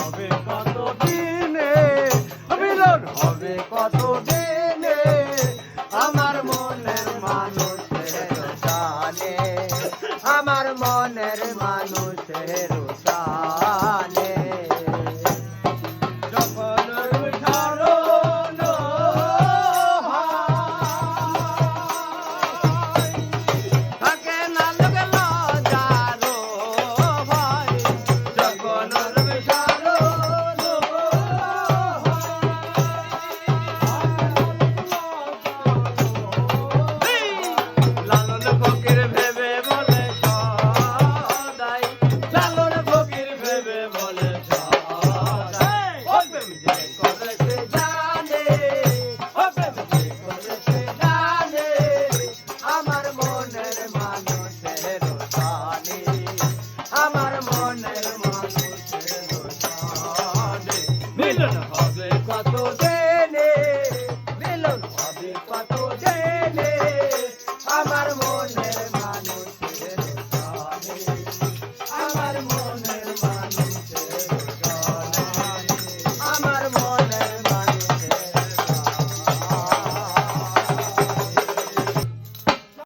হবে কত দিনে মিলন হবে কত দিনে আমার মনের মানুষ জানে আমার মনের মানুষ মিলন হবে কত